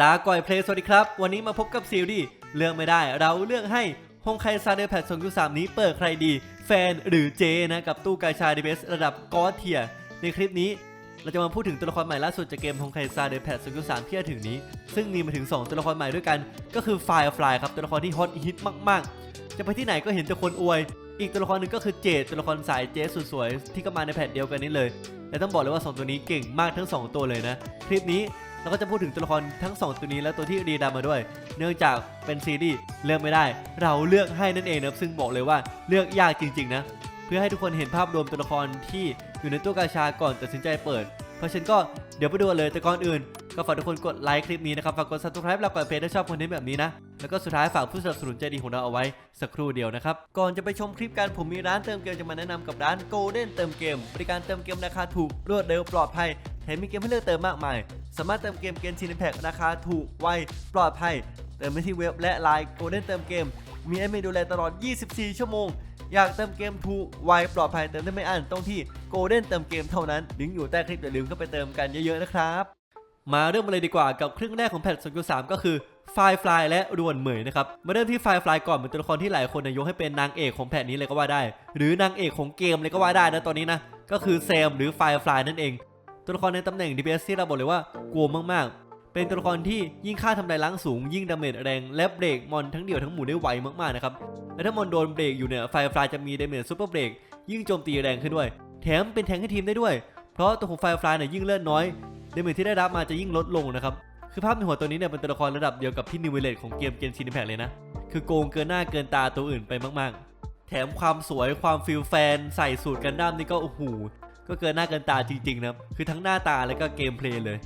ลาก่อยเพลย์สวัสดีครับ วันนี้มาพบกับซีรีส์เลือกไม่ได้ เราเลือกให้ฮงไคซาเดอร์แพท2 3นี้เปิดใครดี แฟนหรือเจนะ กับตู้กาชาดีเบสระดับกอสเทีย ในคลิปนี้เราจะมาพูดถึงตัวละครใหม่ล่าสุดจากเกมฮงไคซาเดอร์แพท2 3ที่จะถึงนี้ ซึ่งมีมาถึง 2 ตัวละครใหม่ด้วยกัน ก็คือไฟฟลายครับตัวละครที่ฮอตฮิตมาก ๆ จะไปที่ไหนก็เห็นแต่คนอวย อีกตัวละครหนึ่งก็คือเจดตัวละครสายเจสุดสวยที่ก็มาในแพทเดียวกันนี้เลยและต้องบอกเลยว่า 2 ตัวนี้เก่งมากทั้ง 2 ตัวเลยนะ คลิปนี้ เราก็จะพูดถึงตัวละครทั้ง 2 ตัวนี้และตัวที่รีดามาด้วย เนื่องจากเป็นซีรีส์เลือกไม่ได้ เราเลือกให้นั่นเองนะซึ่งบอกเลยว่าเลือกยากจริง ๆ นะ เพื่อให้ทุกคนเห็นภาพรวมตัวละครที่อยู่ในตู้กาชาก่อนตัดสินใจเปิด เพราะฉะนั้นก็เดี๋ยวไปดูเลยแต่ก่อนอื่น ก็ฝากทุกคนกดไลค์คลิปนี้นะครับฝากกด subscribe แล้วกดเพจถ้าชอบคอนเทนต์แบบนี้นะแล้วก็สุดท้ายฝากผู้สนับสนุนใจดีของเราเอาไว้สักครู่เดียวนะครับ ก่อนจะไปชมคลิปกันผมมีร้านเติมเกมจะมาแนะนำกับร้าน Golden เติมเกม บริการเติมเกมราคาถูกรวดเร็วปลอดภัย แถมมีเกมให้เลือกเติมมากมาย สามารถเติมเกมเกมชินแพ็กราคาถูกไวปลอดภัย เติมได้ที่เว็บและไลน์ Golden เติมเกม มีแอดมินดูแลตลอด 24 ชั่วโมง อยากเติมเกมถูกไวปลอดภัยเติมได้ไม่อั้นต้องที่ Golden เติมเกมเท่านั้นลิงก์อยู่ใต้คลิปอย่าลืมเข้าไปเติมกันเยอะๆนะครับมาเริ่มเลยดีกว่ากับครึ่งแรกของแพท2.3ก็คือไฟฟลายและรวนเหมยนะครับมาเริ่มที่ไฟฟลายก่อนเป็นตัวละครที่หลายคนนะยกให้เป็นนางเอกของแพทนี้เลยก็ว่าได้ หรือนางเอกของเกมเลยก็ว่าได้นะตอนนี้นะก็คือแซมหรือไฟฟลายนั่นเอง ตัวละครในตำแหน่ง DPS ที่เราบอกเลยว่ากลัวมากๆ เป็นตัวละครที่ยิ่งค่าทำลายล้างสูง ยิ่งดาเมจแรงและเบรกมอนทั้งเดี่ยวทั้งหมู่ได้ไวมากๆนะครับและถ้ามอนโดนเบรกอยู่เนี่ยไฟฟลายจะมีดาเมจซูเปอร์เบรกยิ่งโจมตีแรงขึ้นด้วย แถมเป็นแทงให้ทีมได้ด้วย เพราะตัวของไฟฟลายเนี่ยยิ่งเลือดน้อยดาเมจที่ได้รับมาจะยิ่งลดลงนะครับคือภาพในหัวตัวนี้เนี่ยเป็นตัวละครระดับเดียวกับพี่นิวเวเลตของเกมเกนชินแพกเลยนะคือโกงเกินหน้าเกินตาตัวอื่นไปมาก ๆ แถมความสวยความฟิลแฟน ใส่สูตรกันดั้มนี่ก็โอ้โห ก็เกินหน้าเกินตาจริงๆนะครับคือทั้งหน้าตาแล้วก็เกมเพลย์เลย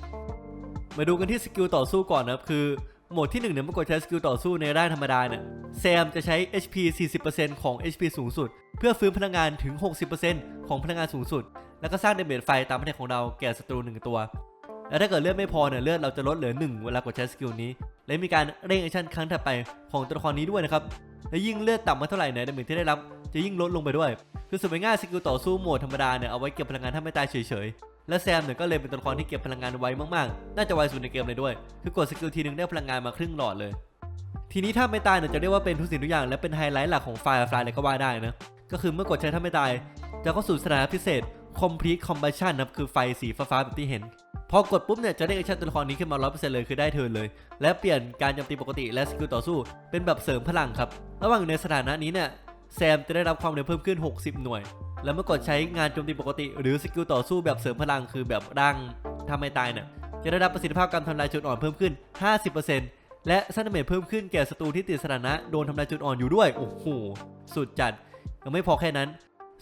มาดูกันที่สกิลต่อสู้ก่อนนะครับคือโหมดที่1เนี่ยเมื่อกดใช้สกิลต่อสู้ในร่างธรรมดาเนี่ยแซมจะใช้ HP 40%ของ HP สูงสุด เพื่อฟื้นพลังงานถึง 60%ของพลังงานสูงสุด แล้วก็สร้างเดเมจไฟตามแผนของเราแก่ศัตรูหนึ่งตัว แล้วถ้าเกิดเลือดไม่พอเนี่ยเลือดเราจะลดเหลือ 1 เวลากดใช้สกิลนี้ และมีการเร่งแอคชั่นครั้งถัดไปของตัวละครนี้ด้วยนะครับ และยิ่งเลือดต่ำมาเท่าไหร่เนี่ยดาเมจที่ได้รับจะยิ่งลดลงไปด้วย คือสุดง่ายสกิลต่อสู้โหมดธรรมดาเนี่ยเอาไว้เก็บพลังงานถ้าไม่ตายเฉยๆ และแซมเนี่ยก็เลยเป็นตัวละครที่เก็บพลังงานไวมากๆ น่าจะไวสุดในเกมเลยด้วย คือกดสกิลทีนึงได้พลังงานมาครึ่งหลอดเลย ทีนี้ถ้าไม่ตายเนี่ยจะเรียกว่าเป็นทุกสิ่งทุกอย่างและเป็นไฮไลท์หลักของไฟล์ไฟล์เลยก็ว่าได้นะ ก็คือเมื่อกดใช้ถ้าไม่ตาย จะเข้าสู่สถานะพิเศษ Complete Combustion นะคือไฟสีฟ้าๆแบบที่เห็น พอกดปุ๊บเนี่ยจะได้แอคชั่นตัวละครนี้ขึ้นมา100%เลยคือได้เทิร์นเลย และเปลี่ยนการโจมตีปกติและสกิลต่อสู้เป็นแบบเสริมพลังครับ ระหว่างอยู่ในสถานะนี้เนี่ยแซมจะได้รับความเร็วเพิ่มขึ้น 60 หน่วย แล้วเมื่อกดใช้งานโจมตีปกติ หรือสกิลต่อสู้แบบเสริมพลังคือแบบร่างทำไม่ตายเนี่ยจะได้รับประสิทธิภาพการทำลายจุดอ่อนเพิ่มขึ้น 50%และสร้างดาเมเพิ่มขึ้นแก่ศัตรูที่ติดสถานะโดนทำลายจุดอ่อนอยู่ด้วยโอ้โหสุดจัดยังไม่พอแค่นั้น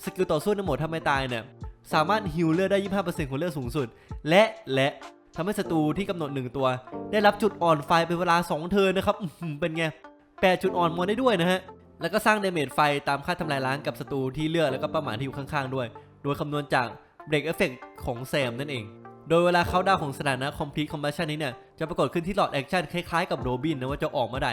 สกิลต่อสู้ในโหมดทำไม่ตายเนี่ย สามารถฮิลเลือดได้ 25%ของเลือดสูงสุด และและทำให้ศัตรูที่กำหนด 1 ตัว ได้รับจุดอ่อนไฟเป็นเวลา 2 เทิร์นนะครับเป็นไงแปดจุดอ่อนมอนได้ด้วยนะฮะ แล้วก็สร้างเดเมจไฟตามค่าทำลายล้างกับศัตรูที่เลือกแล้วก็เป้าหมายที่อยู่ข้างๆด้วย โดยคำนวณจากเบรกเอฟเฟกของแซมนั่นเอง โดยเวลาเขาดาวของสถานะ Complete Combustion นี้เนี่ยจะปรากฏขึ้นที่หลอดแอคชั่นคล้ายๆกับโรบินนะว่าจะออกเมื่อใด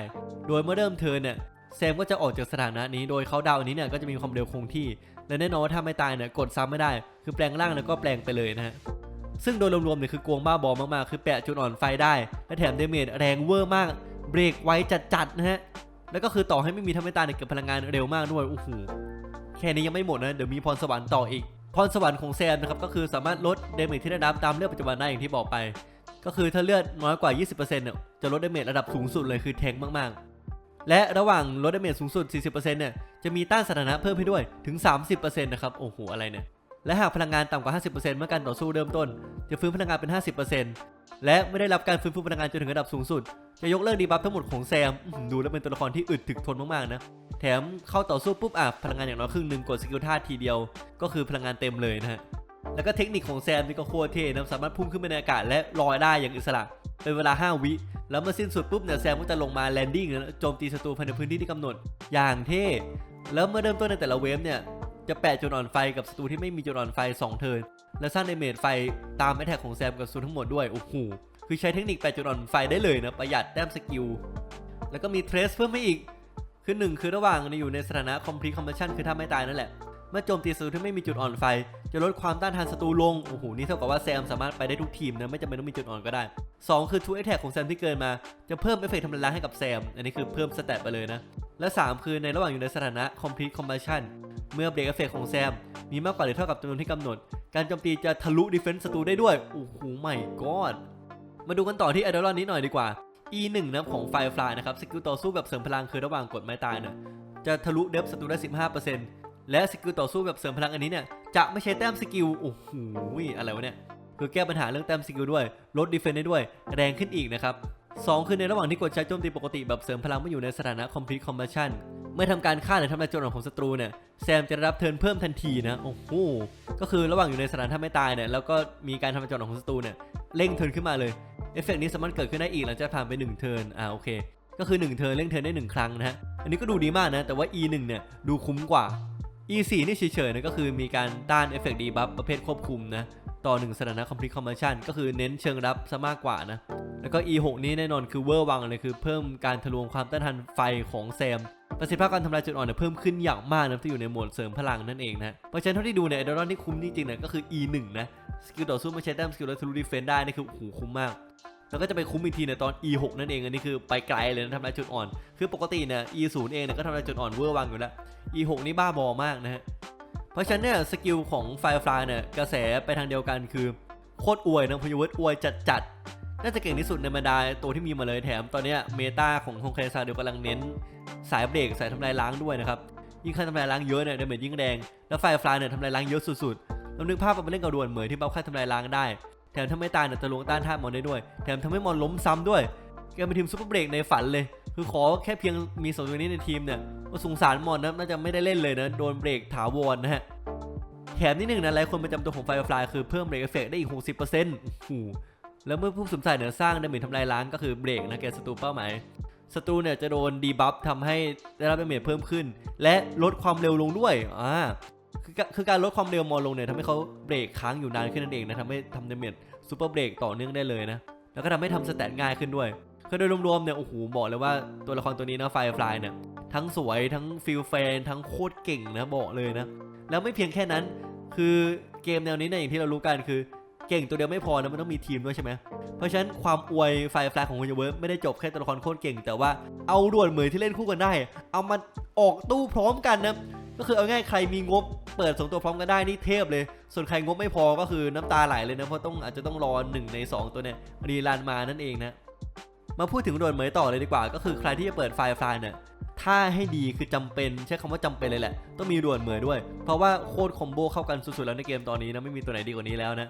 โดยเมื่อเริ่มเทิร์นเนี่ย แซมก็จะออกจากสถานะนี้โดยเขาดาวน์อันนี้เนี่ยก็จะมีความเร็วคงที่ และแน่นอนว่าถ้าไม่ตายเนี่ยกดซ้ำไม่ได้ คือแปลงร่างแล้วก็แปลงไปเลยนะฮะซึ่งโดยรวมๆเนี่ยคือกวงบ้าบอมากๆ คือแปะจุดอ่อนไฟได้ และแถมเดเมจแรงเวอร์มาก เบรกไวจัดๆนะฮะ แล้วก็คือต่อให้ไม่มีทำให้ตายเนี่ยเก็บพลังงานเร็วมากด้วยโอ้โหแค่นี้ยังไม่หมดนะ เดี๋ยวมีพรสวรรค์ต่ออีก พรสวรรค์ของแซมนะครับก็คือสามารถลดเดเมจที่ได้รับตามเลือดปัจจุบันได้อย่างที่บอกไป ก็คือถ้าเลือดน้อยกว่า 20%เนี่ยจะลดเดเมจระดับสูงสุดเลยคือแทงมากๆ และระหว่างลดเดเมจสูงสุด 40%เนี่ยจะมีต้านสถานะเพิ่มให้ด้วยถึง 30%นะครับโอ้โหอะไรเนี่ยและหากพลังงานต่ำกว่า 50%เมื่อการต่อสู้เริ่มต้น จะฟื้นพลังงานเป็น 50%และไม่ได้รับการฟื้นฟูพลังงานจนถึงระดับสูงสุด จะยกเลิกดีบัฟทั้งหมดของแซมดูแล้วเป็นตัวละครที่อึดถึกทนมากๆนะแถมเข้าต่อสู้ปุ๊บอะพลังงานอย่างน้อยครึ่งหนึ่งกดสกิลท่าทีเดียว ก็คือพลังงานเต็มเลยนะฮะแล้วก็เทคนิคของแซมนี่ก็โคตรเท่นะสามารถพุ่งขึ้นไปในอากาศและลอยได้อย่างอิสระเป็นเวลา 5 วิ แล้วเมื่อสิ้นสุดปุ๊บเนี่ยแซมก็จะลงมาแลนดิ้งแล้วโจมตีศัตรูภายในพื้นที่ที่กำหนดอย่างเท่แล้วเมื่อเริ่มต้นในแต่ละเวฟเนี่ยจะแปะจุดอ่อนไฟกับศัตรูที่ไม่มีจุดอ่อนไฟ 2 เทิร์นและสร้างดเมจไฟตามแอทแทกของแซมกับศัตรูทั้งหมดด้วยโอ้โหคือใช้เทคนิคแปะจุดอ่อนไฟได้เลยนะประหยัดแต้มสกิลแล้วก็มีเทรสเพิ่มมาอีกคือหนึ่งคือระหว่างอยู่ในสถานะ complete combustion คือถ้าไม่ตายนั่นแหละ เมื่อโจมตีศัตรูที่ไม่มีจุดอ่อนไฟ จะลดความต้านทานศัตรูลง โอ้โห นี่เท่ากับว่าแซมสามารถไปได้ทุกทีมนะ ไม่จำเป็นต้องมีจุดอ่อนก็ได้ 2 คือทูเอทแท็กของแซมที่เกินมา จะเพิ่มเอฟเฟกต์ทำลายล้างให้กับแซม อันนี้คือเพิ่มสเตตไปเลยนะ และ 3 คือในระหว่างอยู่ในสถานะ complete combustion เมื่อเบรกเอฟเฟกต์ของแซม มีมากกว่าหรือเท่ากับจำนวนที่กำหนด การโจมตีจะทะลุดิเฟนส์ศัตรูได้ด้วย โอ้โหไม่กอดมาดูกันต่อที่ไอดอลนี้หน่อยดีกว่า E1 นะของ Firefly นะครับสกิลต่อสู้แบบเสริมพลังคือระหว่างกดไม้ตายเนี่ยจะทะลุเดฟศัตรูได้ 15% และสกิลต่อสู้แบบเสริมพลังอันนี้เนี่ยจะไม่ใช้แต้มสกิลโอ้โหอะไรวะเนี่ยคือแก้ปัญหาเรื่องแต้มสกิลด้วยลดดีเฟนได้ด้วยแรงขึ้นอีกนะครับ2คือในระหว่างที่กดใช้โจมตีปกติแบบเสริมพลังเมื่อยู่ในสถานะ complete combustion เมื่อทำการฆ่าหรือทำลายโจุดอ่อนของศัตรูเนี่ยแซมจะรับเทิร์นเพิ่มทันทีนะโอ้โหก็คือระหว่างอยู่ในสถานะไม่ตายเนี่ยแล้วก็มีการทำลายโจุดอ่อนของศัตรูเนี่ยเร่งเทิร์นขึ้นมาเลยเอฟเฟกต์นี้สามารถเกิดขึ้นได้อีกหลังจากผ่านไป1เทิร์นอ่าโอเค ก็คือ1เทิร์นเร่งเทิร์นได้ 1 ครั้งนะฮะอันนี้ก็ดูดีมากนะแต่ว่า E1 เนี่ยดูคุ้มกว่า E4 นี่เฉยๆนะก็คือมีการต้านเอฟเฟกต์ดีบัฟประเภทควบคุมนะต่อ1สถานะ complete combustion ก็คือเน้นเชิงรับซะมากกว่านะ แล้วก็ E6 นี้แน่นอนคือเวอร์วังเลยคือเพิ่มการทะลวงความต้านทานไฟของแซมประสิทธิภาพการทำลายจุดอ่อนเนี่ยเพิ่มขึ้นอย่างมากนะที่อยู่ในโหมดเสริมพลังนั่นเองนะเพราะฉะนั้นเท่าที่ดูเนี่ยไอดอลที่คุ้มจริงๆเนี่ยก็คือ E1 นะสกิลต่อสู้ไม่ใช้แต้มสกิลและทะลุดีเฟนได้นี่คือโอ้โหคุ้มมาก แล้วก็จะไปคุ้มอีกทีในตอน E6 นั่นเองอันนี้คือไปไกลเลยนะทำลายจุดอ่อน คือปกติเนี่ย E0 เองเนี่ยก็ทำลายจุดอ่อนเวอร์วังอยู่แล้ว E6 นี่บ้าบอมากนะฮะเพราะฉะนั้นเนี่ยสกิลของ Firefly เนี่ยกระแสไปทางเดียวกันคือโคตรอวยนะพยเวิร์ดอวยจัดจัดๆน่าจะเก่งที่สุดในบรรดาตัวที่มีมาเลยแถมตอนนี้เมตาของฮงเคซาเดียวกำลังเน้น สายเบรกสายทำลายล้างด้วยนะครับยิ่งค่าทำลายล้างเยอะเนี่ยดาเมจยิ่งแรงแล้วไฟฟลายเนี่ยทำลายล้างเยอะสุดๆลองนึกภาพมันไปเล่นกับดวนเหมยที่บัฟค่าทำลายล้างได้ แถมถ้าไม่ตาเนี่ยจะลวงต้านท่ามอนได้ด้วย แถมทำให้มอนล้มซ้ำด้วย แกเป็นทีมซุปเปอร์เบรกในฝันเลย คือขอแค่เพียงมีสองตัวนี้ในทีมเนี่ยก็สงสารมอนนะน่าจะไม่ได้เล่นเลยนะ โดนเบรกถาวรนะฮะแถมนิดหนึ่งนะหลายคนประจำตัวของไฟฟลายคือเพิ่มเบรกเอฟเฟกได้อีก 60%โอ้โหแล้วเมื่อผู้สมใส่เนี่ยสร้างดาเมจทำลายล้างก็คือเบรกนะแกศัตรูเป้าหมายศัตรูเนี่ยจะโดนดีบัฟทำให้ได้รับดาเมจเพิ่มขึ้น และลดความเร็วลงด้วยอ่า คือการคือการลดความเร็วมอลงเนี่ยทำให้เขาเบรกค้างอยู่นานขึ้นนั่นเองนะทำให้ทำดาเมจซูเปอร์เบรกต่อเนื่องได้เลยนะ แล้วก็ทำให้ทำสแตทง่ายขึ้นด้วยคือโดยรวมๆเนี่ยโอ้โหบอกเลยว่าตัวละครตัวนี้นะไฟฟลายเนี่ยทั้งสวยทั้งฟิลแฟนทั้งโคตรเก่งนะบอกเลยนะ แล้วไม่เพียงแค่นั้น คือเกมแนวนี้เนี่ยอย่างที่เรารู้กันคือเก่งตัวเดียวไม่พอนะมันต้องมีทีมด้วยใช่ไหมเพราะฉะนั้นความอวยไฟฟลายของคุณเวิร์ไม่ได้จบแค่ตัวละครโคตรเก่ง แต่ว่าเอาด่วนเหมยที่เล่นคู่กันได้ เอามาออกตู้พร้อมกันนะ ก็คือเอาง่ายใครมีงบเปิดสองตัวพร้อมกันได้นี่เทพเลย ส่วนใครงบไม่พอก็คือน้ำตาไหลเลยนะเพราะต้องอาจจะต้องรอหนึ่งใน 2 ตัวเนี่ยรีรันมานั่นเองนะมาพูดถึงดวนเหมยต่อเลยดีกว่า ก็คือใครที่จะเปิดไฟล์ฟลายเนี่ยถ้าให้ดีคือจำเป็นใช้คำว่าจำเป็นเลยแหละ ต้องมีด่วนเหมยด้วย เพราะว่าโคตรคอมโบเข้ากันสุดๆแล้วในเกมตอนนี้นะไม่มีตัวไหนดีกว่านี้แล้วนะ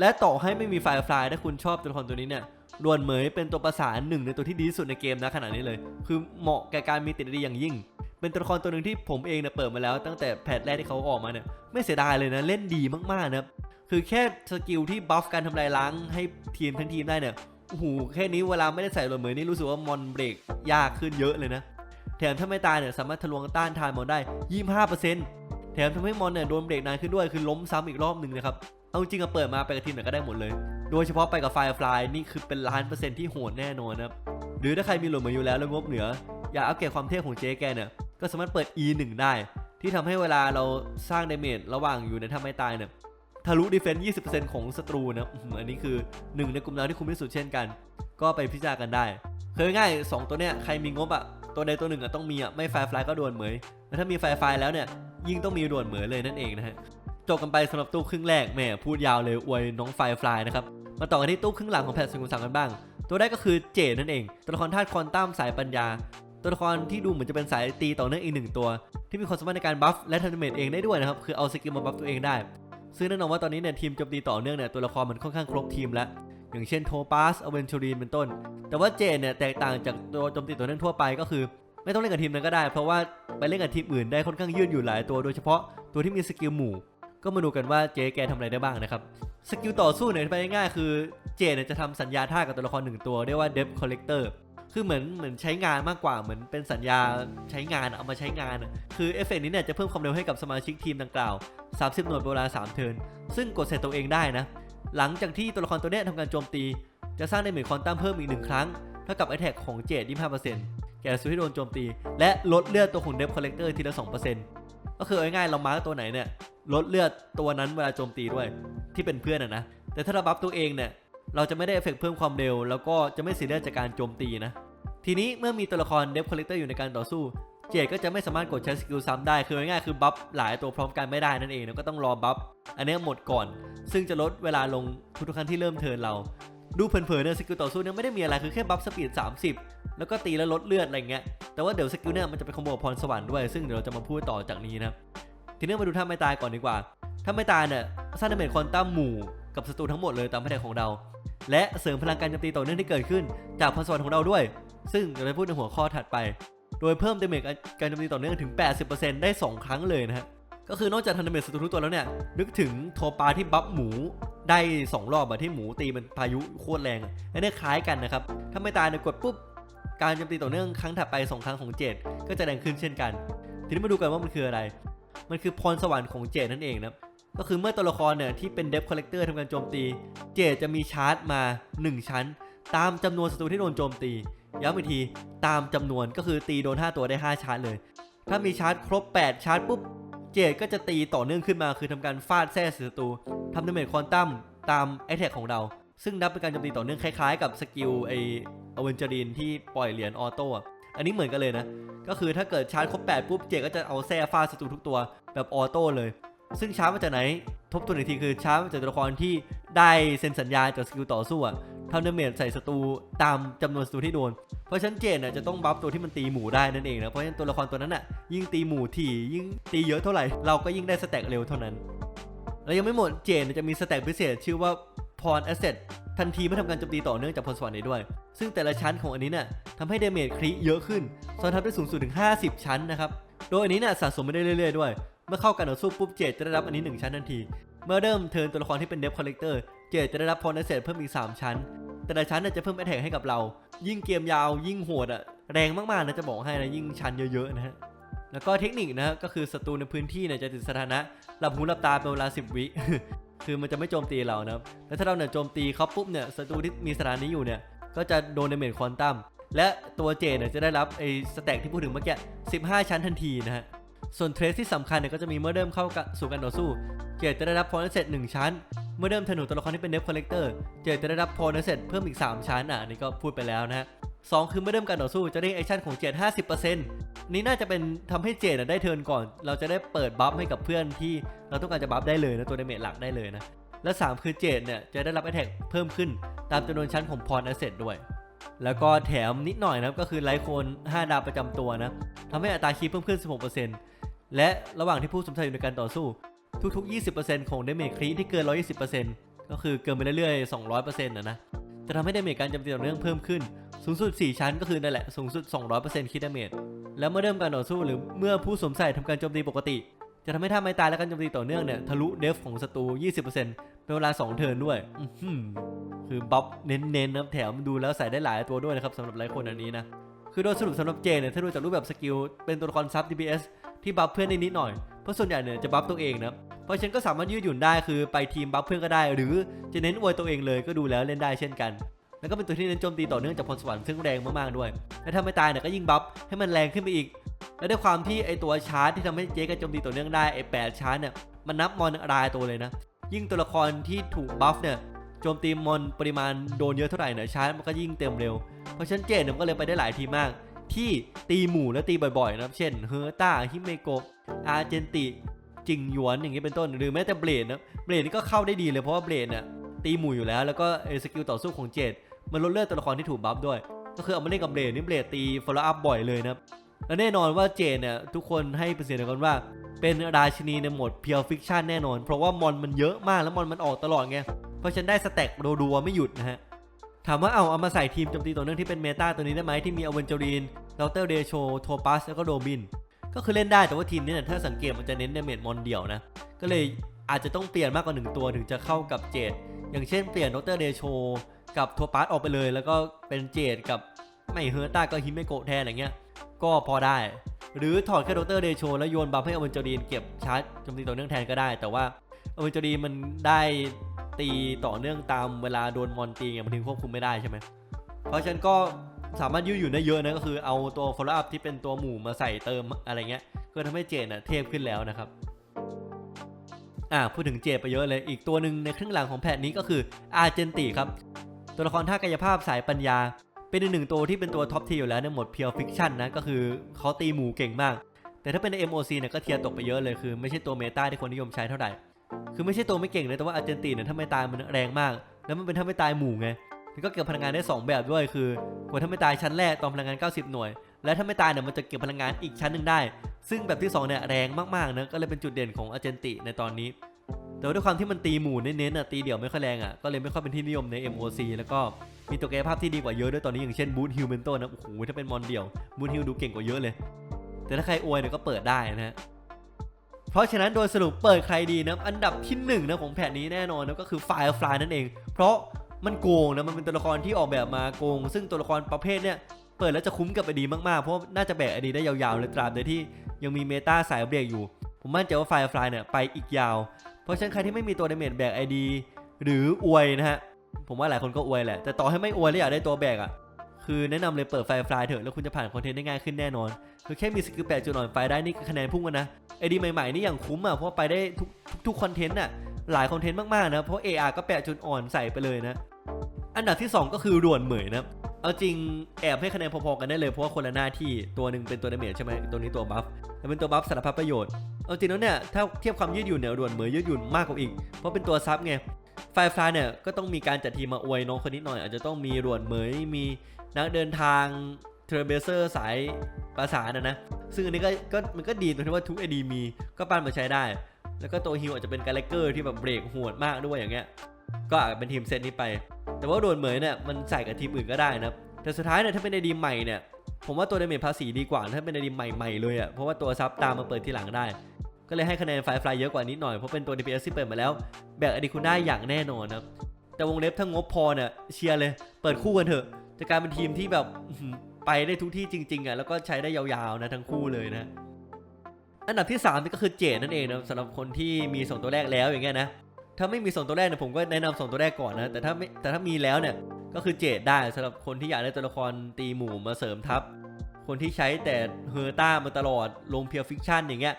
และต่อให้ไม่มีไฟล์ฟลายถ้าคุณชอบตัวละครตัวนี้เนี่ยด่วนเหมยเป็นตัวประสานหนึ่งในตัวที่ดีที่สุดในเกมนะขนาดนี้เลย คือเหมาะแก่การมีติดดีอย่างยิ่ง เป็นตัวละครตัวหนึ่งที่ผมเองเนี่ยเปิดมาแล้วตั้งแต่แพทแรกที่เขาออกมาเนี่ยไม่เสียดายเลยนะเล่นดีมากๆนะครับคือแค่สกิลที่บัฟการทำลายล้างให้ทีมทั้งทีมได้เนี่ยโอ้โหแค่นี้เวลาไม่ได้ใส่ด่วนเหมยนี่รู้สึกว่ามอนเบรกยากขึ้นเยอะเลยนะ แถมถ้าไม่ตายเนี่ยสามารถทะลวงต้านทานมอนได้ 25%แถมทำให้มอนเนี่ยโดนเบรกนานขึ้นด้วยคือล้มซ้ำอีกรอบหนึ่งนะครับ เอาจริงอะเปิดมาไปกับทีมไหนก็ได้หมดเลย โดยเฉพาะไปกับไฟฟลายนี่คือเป็นล้านเปอร์เซ็นต์ที่โหดแน่นอนนะครับหรือถ้าใครมีโหลดมาอยู่แล้วแล้วงบเหนือ อยากอัปเกรดความเท่ของเจ๊แกเนี่ย ก็สามารถเปิด E1 ได้ ที่ทำให้เวลาเราสร้างเดเมจระหว่างอยู่ในถ้าไม่ตายเนี่ยทะลุดีเฟนซ์20%ของศัตรูนะอันนี้คือหนึ่งในกลุ่มดาวที่คุ้มที่สุดเช่นกัน ก็ไปพิจารณากันได้คือง่ายๆสองตัวเนี้ยใครมีงบอะตัวใดตัวหนึ่งอะต้องมีอะไม่ไฟฟลายก็ด่วนเหมยแล้วถ้ามีไฟฟลายแล้วเนี่ยยิ่งต้องมีด่วนเหมยเลยนั่นเองนะฮะจบกันไปสำหรับตู้ครึ่งแรกแหมพูดยาวเลยอวยน้องไฟฟลายนะครับมาต่อกันที่ตู้ครึ่งหลังของแพทสิงห์สังกันบ้าง ตัวแรกก็คือเจดนั่นเอง ตัวละครธาตุควอนตัมสายปัญญา ตัวละครที่ดูเหมือนจะเป็นสายตีต่อเนื่องอีกหนึ่งตัว ที่มีความสามารถในการบัฟและทันเมตเองได้ด้วยนะครับคือเอาสกิลมาบัฟตัวเองได้ ซึ่งแน่นอนว่าตอนนี้เนี่ยทีมโจมตีต่อเนื่องเนี่ยตัวละครมันค่อนข้างครบทีมแล้วอย่างเช่นโทปัสอเวนชูรีนเป็นต้น แต่ว่าเจนเนี่ยแตกต่างจากตัวโจมตีต่อเนื่องทั่วไปก็คือ ไม่ต้องเล่นกับทีมนั้นก็ได้ เพราะว่าไปเล่นกับทีมอื่นได้ค่อนข้างยืดอยู่หลายตัวโดยเฉพาะตัวที่มีสกิลหมู่ ก็มาดูกันว่าเจแกทำอะไรได้บ้างนะครับ สกิลต่อสู้เนี่ยไปง่ายๆคือเจเนี่ยจะทำสัญญาท่ากับตัวละครหนึ่งตัวเรียกว่า Debt Collector คือเือเหมือนเหมือนใช้งานมากกว่าเหมือนเป็นสัญญาใช้งานเอามาใช้งาน คือเอฟเฟกต์นี้เนี่ยจะเพิ่มความเร็วให้กับสมาชิกทีมดังกล่าว 30 หน่วยเวลา 3 เทิร์นซึ่งกดใส่ตัวเองได้นะ หลังจากที่ตัวละครตัวเนี้ยทำการโจมตี จะสร้างได้เหมือนควอนตัมเพิ่มอีกหนึ่งครั้งเท่ากับไอแท็กของเจด25%แก่สูที่โดนโจมตี และลดเลือดตัวของ Debt Collector ทีละ 2%ก็คือเอาง่ายๆเรามาร์กตัวไหนเนี่ยลดเลือดตัวนั้นเวลาโจมตีด้วยที่เป็นเพื่อนอะนะแต่ถ้าเราบัฟตัวเองเนี่ยเราจะไม่ได้เอฟเฟกเพิ่มความเร็ว แล้วก็จะไม่เสียเลือดจากการโจมตีนะ ทีนี้เมื่อมีตัวละครเดฟคอลเลกเตอร์อยู่ในการต่อสู้ เจดก็จะไม่สามารถกดใช้สกิลซ้ำได้ คือง่ายๆคือบัฟหลายตัวพร้อมกันไม่ได้นั่นเองแล้วก็ต้องรอบัฟอันเนี้ยหมดก่อน ซึ่งจะลดเวลาลงทุกๆครั้งที่เริ่มเทิร์นเรา ดูเผินๆเนี่ยสกิลต่อสู้เนี่ยไม่ได้มีอะไรคือแค่บัฟสปีด 30 แล้วก็ตีแล้วลดเลือดอะไรเงี้ย แต่ว่าเดี๋ยวสกิลเนี่ยมันจะเป็นคอมโบพรสวรรค์ด้วย ซึ่งเดี๋ยวเราจะมาพูดต่อจากนี้นะทีนี้มาดูท่าไม่ตายก่อนดีกว่าถ้าไม่ตายเนี่ยสร้างดาเมจควอนตัมหมู่กับศัตรูทั้งหมดเลยตามแผนของเรา และเสริมพลังการโจมตีต่อเนื่องที่เกิดขึ้น จากพรสวรรค์ของเราด้วย ซึ่งเราจะพูดในหัวข้อถัดไป โดยเพิ่มเดเมจการโจมตีต่อเนื่องถึง 80%ได้ 2 ครั้งเลยนะฮะ ก็คือนอกจากทำดเมจศัตรูทุกตัวแล้วเนี่ย นึกถึงโทปาที่บัฟหมูได้ 2 รอบอะที่หมูตีมันพายุโคตรแรงอะอันนี้คล้ายกันนะครับ ถ้าไม่ตายเนี่ยกดปุ๊บ การโจมตีต่อเนื่องครั้งถัดไป 2 ครั้งของเจดก็จะแรงขึ้นเช่นกัน ทีนี้มาดูกันว่ามันคืออะไร มันคือพรสวรรค์ของเจดนั่นเองนะก็คือเมื่อตัวละครเนี่ยที่เป็นเดฟคอลเลกเตอร์ทำการโจมตี เจดจะมีชาร์จมา 1 ชั้น ตามจำนวนศัตรูที่โดนโจมตี ย้ำอีกทีตามจำนวนก็คือตีโดน 5 ตัวได้ 5 ชาร์จเลย ถ้ามีชาร์จครบ 8 ชาร์จปุ๊บ เจดก็จะตีต่อเนื่องขึ้นมาคือทำการฟาดแท้ศัตรูทำดาเมจควอนตัมตามไอแท็กของเรา ซึ่งนับเป็นการโจมตีต่อเนื่องคล้ายๆ กับสกิลไออเวนเจอรีนที่ปล่อยเหรียญออโต้อันนี้เหมือนกันเลยนะ ก็คือถ้าเกิดชาร์จครบ 8 ปุ๊บ เจก็จะเอาแท้ฟาดศัตรูทุกตัวแบบออโต้เลย ซึ่งชาร์จมาจากไหน ทบทวนอีกทีคือชาร์จมาจากตัวละครที่ได้เซ็นสัญญาจากสกิลต่อสู้อะ ทำเดาเมจใส่ศัตรูตามจำนวนศัตรูที่โดน เพราะฉะนั้นเจนน่ะจะต้องบัฟตัวที่มันตีหมู่ได้นั่นเองนะ เพราะฉะนั้นตัวละครตัวนั้นน่ะยิ่งตีหมู่ถี่ยิ่งตีเยอะเท่าไหร่เราก็ยิ่งได้สแต็กเร็วเท่านั้น แล้วยังไม่หมดเจนจะมีสแต็กพิเศษ ชื่อว่าพรแอสเซททันทีเมื่อทำการโจมตีต่อเนื่องจากพรสวรรค์นี้ด้วย ซึ่งแต่ละชั้นของอันนี้น่ะทำให้เดเมจคริเยอะขึ้นซ้อนทับได้สูงสุดถึง 50 ชั้นนะครับ โดยอันนี้น่ะสะสมไปได้เรื่อยๆด้วย เมื่อเข้ากันต่อสู้ปุ๊บเจดจะได้รับอันนี้ 1 ชั้นทันที เมื่อเริ่มเทิร์นตัวละครที่เป็นเดฟคอลเลกเตอร์ เจดจะได้รับพรแอสเซทเพิ่มอีก 3 ชั้น แต่ละชั้นจะเพิ่มแอทแทกให้กับเรา ยิ่งเกมยาวยิ่งโหดอะแรงมากๆนะจะบอกให้นะยิ่งชั้นเยอะๆนะฮะแล้วก็เทคนิคนะฮะก็คือศัตรูในพื้นที่เนี่ยจะติดสถานะหลับหูหลับตาเป็นเวลา 10 วิคือมันจะไม่โจมตีเรานะครับแล้วถ้าเราเนี่ยโจมตีเขาปุ๊บเนี่ยศัตรูที่มีสถานะนี้อยู่เนี่ยก็จะโดนเดเมจควอนตัมและตัวเจเนี่ยจะได้รับไอ้สแต็กที่พูดถึงเมื่อกี้15 ชั้นทันทีนะฮะ ส่วนเทรสที่สำคัญเนี่ยก็จะมีเมื่อเริ่มเข้าสู่การต่อสู้ เจดจะได้รับพรเสร็จ1ชั้น เมื่อเริ่มธนูตัวละครที่เป็นเดฟคอลเลกเตอร์เจดจะได้รับพรเสร็จเพิ่มอีก 3 ชั้นอะนี่ก็พูดไปแล้วนะสองคือเมื่อเริ่มการต่อสู้จะได้แอคชั่นของเจด50%นี่น่าจะเป็นทำให้เจดได้เทิร์นก่อน เราจะได้เปิดบัฟให้กับเพื่อนที่เราต้องการจะบัฟได้เลยนะตัวเดเมจหลักได้เลยนะและ 3 คือเจดเนี่ยจะได้รับแอ t แทกเพิ่มขึ้น ตามจำนวนชั้นของพรแอสเซทด้วย แล้วก็แถมนิดหน่อยนะครับก็คือไลท์โคน 5 ดาวประจำตัวนะทำให้อัตราคีย์เพิ่มขึ้น 16% และระหว่างที่ผู้สมทบอยู่ในการต่อสู้ ทุกๆ 20%ของเดเมจครีที่เกิน 120%ก็คือเกินไปเรื่อยๆ 200%นะนะจะทำให้เดเมจการโจมตีต่อเนื่องเพิ่มขึ้น สูงสุด 4 ชั้นก็คือนั่นแหละ สูงสุด 200%คิดเดเมจแล้วเมื่อเริ่มการต่อสู้หรือเมื่อผู้สวมใส่ทำการโจมตีปกติ จะทำให้ท่าไม้ตายและการโจมตีต่อเนื่องเนี่ยทะลุเดฟของศัตรู 20%เป็นเวลา 2 เทิร์นด้วยอื้อหือคือบัฟเน้นๆนะแถมดูแล้วใส่ได้หลายตัวด้วยนะครับสำหรับหลายคนอันนี้นะคือโดยสรุปสำหรับเจเนี่ยถ้าดูจากรูปแบบสกิลเป็นตัวละครซับ DPS ที่บัฟเพื่อนได้นิดหน่อย เพราะส่วนใหญ่เนี่ยจะบัฟตัวเองนะ เพราะฉันก็สามารถยืดหยุ่นได้คือไปทีมบัฟเพื่อนก็ได้ หรือจะเน้นอวยตัวเองเลยก็ดูแล้วเล่นได้เช่นกัน แล้วก็เป็นตัวที่เน้นโจมตีต่อเนื่องจากพรสวรรค์ซึ่งแรงมากๆด้วย และถ้าไม่ตายเนี่ยก็ยิ่งบัฟให้มันแรงขึ้นไปอีก และด้วยความที่ไอตัวชาร์จที่ทำให้เจ๊กันโจมตีต่อเนื่องได้ไอแปดชาร์จเนี่ยมันนับมอนรายตัวเลยนะ ยิ่งตัวละครที่ถูกบัฟเนี่ยโจมตีมอนปริมาณโดนเยอะเท่าไหร่เนี่ยชาร์จมันก็ยิ่งเต็มเร็ว เพราะฉะนั้นเจนเนี่ยก็เลยไปได้หลายทีมาก ที่ตีหมู่และตีบ่อยๆนะครับ เช่นเฮอร์ต้าฮิเมโกอาร์เจนติจิงหยวนอย่างนี้เป็นต้น หรือแม้แต่เบลดนะเบลดนี่ก็เข้าได้ดีเลยเพราะว่าเบลดเนี่ยตีหมู่อยู่แล้ว แล้วก็ไอ้สกิลต่อสู้ของเจดมันลดเลือดตัวละครที่ถูกบัฟด้วย ก็คือเอามาเล่นกับเบลดนี่เบลดตี follow up บ่อยเลยนะครับและแน่นอนว่าเจนเนี่ยทุกคนให้เป็นเสียงเดียวกันว่า เป็นราชินีในโหมดเพียวฟิกชันแน่นอน เพราะว่ามอนมันเยอะมากแล้วมอนมันออกตลอดไงเพราะฉันได้สแต็กรัวๆไม่หยุดนะฮะ ถามว่าเอาเอามาใส่ทีมโจมตีต่อเนื่องที่เป็นเมตาตัวนี้ได้ไหมที่มีอเวนเจอรีนดรเดโชโทปัสแล้วก็โรบิน ก็คือเล่นได้แต่ว่าทีมนี้นถ้าสังเกตมันจะเน้นดาเมจมอนเดียวนะ ก็เลยอาจจะต้องเปลี่ยนมากกว่าหนึ่งตัวถึงจะเข้ากับเจดอย่างเช่นเปลี่ยนดรเดโชกับโทปัสออกไปเลย แล้วก็เป็นเจดกับไม่เฮอร์ต้าก็ฮิเมโกะแทนอย่างเงี้ย ก็พอได้ หรือถอดแค่ดรเดโชแล้วโยนบัฟให้อเวนเจอรีนเก็บชาร์จโจมตีต่อเนื่องแทนก็ได้ แต่ว่าอเวนเจอรีนมันได้ ตีต่อเนื่องตามเวลาโดนมอนตีไงมันถึงควบคุมไม่ได้ใช่ไหมเพราะฉะนั้นก็สามารถยืดหยุ่นได้เยอะนะก็คือเอาตัว follow up ที่เป็นตัวหมู่มาใส่เติมอะไรเงี้ยก็ทำให้เจนอะเทพขึ้นแล้วนะครับอ่าพูดถึงเจนไปเยอะเลยอีกตัวหนึ่งในครึ่งหลังของแพทนี้ก็คืออาร์เจนติครับตัวละครท่ากายภาพสายปัญญา เป็นอีกหนึ่งตัวที่เป็นตัวท็อปทีอยู่แล้วในหมดเพียวฟิกชันนะก็คือเขาตีหมู่เก่งมาก แต่ถ้าเป็นใน MOC เนี่ยก็เทียร์ตกไปเยอะเลยคือไม่ใช่ตัวเมตาที่คนนิยมใช้เท่าไหร่ คือไม่ใช่ตัวไม่เก่งเลยแต่ว่าอาร์เจนตินเนี่ยถ้าไม่ตายมันแรงมาก แล้วมันเป็นถ้าไม่ตายหมู่ไงมันก็เก็บพลังงานได้ 2 แบบด้วยคือกดถ้าไม่ตายชั้นแรกตอนพลังงาน 90 หน่วย และถ้าไม่ตายเนี่ยมันจะเก็บพลังงานอีกชั้นหนึ่งได้ ซึ่งแบบที่2เนี่ยแรงมากๆนะก็เลยเป็นจุดเด่นของอาร์เจนติในตอนนี้ แต่ว่าด้วยความที่มันตีหมู่เน้นๆอะตีเดี่ยวไม่ค่อยแรงอะก็เลยไม่ค่อยเป็นที่นิยมใน MOC แล้วก็มีตัวกายภาพที่ดีกว่าเยอะด้วยตอนนี้อย่างเช่นบูทฮิลเมนโตนะโอ้โหถ้าเป็นมอนเดี่ยวบูทฮิลดูเก่งกว่าเยอะเลย แต่ถ้าใครอวยเนี่ยก็เปิดได้นะฮะ เพราะฉะนั้นโดยสรุปเปิดใครดีนะอันดับที่หนึ่งนะของแผนนี้แน่นอนนะก็คือ Firefly นั่นเอง เพราะมันโกงนะมันเป็นตัวละครที่ออกแบบมาโกง ซึ่งตัวละครประเภทเนี่ยเปิดแล้วจะคุ้มกับไอดีมากๆ เพราะน่าจะแบกไอดีได้ยาวๆเลยตราบใดที่ยังมีเมตาสายเบรกอยู่ ผมมั่นใจว่า Firefly เนี่ยไปอีกยาว เพราะฉะนั้นใครที่ไม่มีตัวดาเมจแบกไอดีหรืออวยนะฮะผมว่าหลายคนก็อวยแหละแต่ต่อให้ไม่อวยแล้วอยากได้ตัวแบกอะ คือแนะนำเลยเปิด Firefly เถอะแล้วคุณจะผ่านคอนเทนต์ได้ง่ายขึ้นแน่นอนคือแค่มีสกิลแปดจุดอ่อนไฟได้นี่คือคะแนนพุ่งกันนะไอดีใหม่ๆนี่อย่างคุ้มอะเพราะไปได้ทุกทุกคอนเทนต์อะหลายคอนเทนต์มากๆนะเพราะ AR ก็แปะจุดอ่อนใส่ไปเลยนะอันดับที่ 2 ก็คือด่วนเหมยนะเอาจริงแอบให้คะแนนพอๆกันได้เลยเพราะว่าคนละหน้าที่ตัวหนึ่งเป็นตัวดาเมจใช่ไหมตัวนี้ตัวบัฟแล้วเป็นตัวบัฟสารพัดประโยชน์เอาจริงแล้วเนี่ยถ้าเทียบความยืดหยุ่นเนี่ยด่วนเหมยยืดหยุ่นมากกว่าอีก เพราะเป็นตัวซับไงไฟฟ้าเนี่ยก็ต้องมีการจัดทีมมาอวยน้องคนนิดหน่อย อาจจะต้องมีด่วนเหมยมี นักเดินทางเทรเบเซอร์สายประสานะนะ ซึ่งอันนี้ก็ก็มันก็ดีตรงที่ว่าทุกไอดีมีก็ปั้นมาใช้ได้ แล้วก็ตัวฮิวอาจจะเป็นการเลเกอร์ที่แบบเบรกโหดมากด้วยอย่างเงี้ย ก็อาจจะเป็นทีมเซตนี้ไป แต่ว่าโดนเหมยเนี่ยมันใส่กับทีมอื่นก็ได้นะ แต่สุดท้ายเนี่ยถ้าเป็นไอดีใหม่เนี่ย ผมว่าตัวเดเมจภาษีดีกว่าถ้าเป็นไอดีใหม่ๆเลยอะ่ะ เพราะว่าตัวซับตามมาเปิดทีหลังได้ ก็เลยให้คะแนนไฟฟลายเยอะกว่านิดหน่อย เพราะเป็นตัว DPS ที่เปิดมาแล้ว แบกอดีคุณได้อย่างแน่นอนนะแต่วงเล็บถ้างบพอเนี่ยเชียร์เลย เปิดคู่กันเถอะ จะกลายเป็นทีมที่แบบไปได้ทุกที่จริง ๆอะแล้วก็ใช้ได้ยาวๆนะทั้งคู่เลยนะ อันดับที่3นี่ก็คือเจดนั่นเองนะสำหรับคนที่มีสองตัวแรกแล้วอย่างเงี้ยนะถ้าไม่มีสองตัวแรกเนี่ยผมก็แนะนำสองตัวแรกก่อนนะแต่ถ้าไม่แต่ถ้ามีแล้วเนี่ยก็คือเจดได้สำหรับคนที่อยากได้ตัวละครตีหมู่มาเสริมทัพคนที่ใช้แต่เฮอร์ต้ามาตลอดลงเพียวฟิกชันอย่างเงี้ย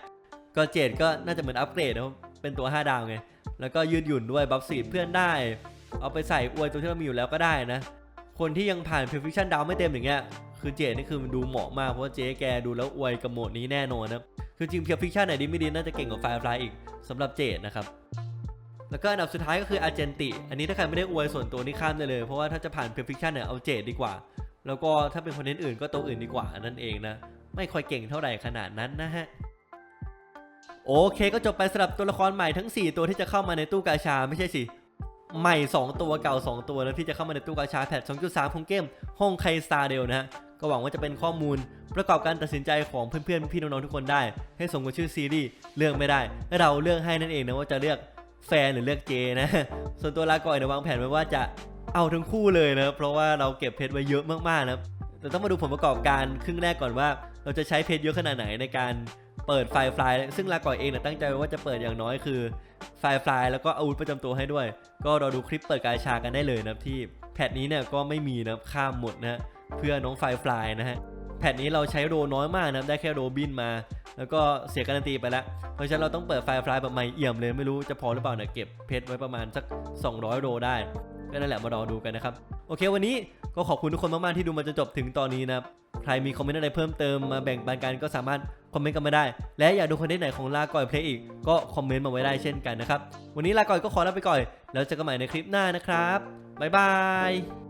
ก็เจดก็น่าจะเหมือนอัปเกรดนะเป็นตัว 5 ดาวไงแล้วก็ยืดหยุ่นด้วยบัฟสีเพื่อนได้ เอาไปใส่อวยตัวที่เรามีอยู่แล้วก็ได้นะ คนที่ยังผ่านเพียวฟิกชันดาวไม่เต็มอย่างเงี้ยคือเจดนี่คือมันดูเหมาะมากเพราะว่าเจ๊แกดูแล้วอวยกับโหมดนี้แน่นอนนะคือจริงเพียวฟิกชันไหนดีไม่ดีน่าจะเก่งกว่าไฟฟลายอีกสำหรับเจนะครับแล้วก็อันดับสุดท้ายก็คืออาร์เจนติ อันนี้ถ้าใครไม่ได้อวยส่วนตัวนี่ข้ามได้เลย เพราะว่าถ้าจะผ่านเพอร์ฟิคชันเนี่ยเอาเจดีกว่า แล้วก็ถ้าเป็นคนเนต์อื่นก็ตัวอื่นดีกว่านั่นเองนะไม่ค่อยเก่งเท่าไหร่ขนาดนั้นนะฮะโอเคก็จบไปสำหรับตัวละครใหม่ทั้ง 4 ตัวที่จะเข้ามาในตู้กาชาไม่ใช่สิ ใหม่ 2 ตัวเก่า 2 ตัวแล้วที่จะเข้ามาในตู้กาชาแพท2.3 ของเกมห้องไคสตาเดลนะฮะก็หวังว่าจะเป็นข้อมูลประกอบการตัดสินใจของเพื่อนๆ พี่น้องๆทุกคนได้ ให้สมกับชื่อซีรีส์เลือกไม่ได้ เราเลือกให้นั่นเองนะว่าจะเลือกแฟนหรือเลือกเจนะ ส่วนตัวลาก่อยนี่ยวางแผนไว้ว่าจะเอาทั้งคู่เลยนะเพราะว่าเราเก็บเพชรไว้เยอะมากๆนะแต่ต้องมาดูผลประกอบการครึ่งแรกก่อนว่า เราจะใช้เพชรเยอะขนาดไหนในการ เปิดไฟฟลายซึ่งลาก่อยเองเนี่ยตั้งใจไว้ว่าจะเปิดอย่างน้อยคือไฟฟลายแล้วก็อาวุธประจำตัวให้ด้วย ก็รอดูคลิปเปิดกายชากันได้เลยนะครับที่แพทนี้เนี่ยก็ไม่มีนะข้ามหมดนะเพื่อน้องไฟฟลายนะฮะแพทนี้เราใช้โรน้อยมากนะได้แค่โรบินมา แล้วก็เสียการันตีไปแล้ว เพราะฉะนั้นเราต้องเปิดไฟล์ฟลายแบบใหม่เอี่ยมเลยไม่รู้จะพอหรือเปล่าเนี่ยเก็บเพชรไว้ประมาณสัก 200 โรได้ก็นั่นแหละมารอดูกันนะครับโอเค วันนี้ก็ขอบคุณทุกคนมากๆที่ดูมาจนจบถึงตอนนี้นะครับ ใครมีคอมเมนต์อะไรเพิ่มเติมมาแบ่งปันกันก็สามารถคอมเมนต์กันมาได้ และอยากดูคอนเทนต์ไหนของลาก่อยเพลงอีก ก็คอมเมนต์มาไว้ได้เช่นกันนะครับ วันนี้ลาก่อยก็ขอลาไปก่อน แล้วเจอกันใหม่ในคลิปหน้านะครับบ๊ายบาย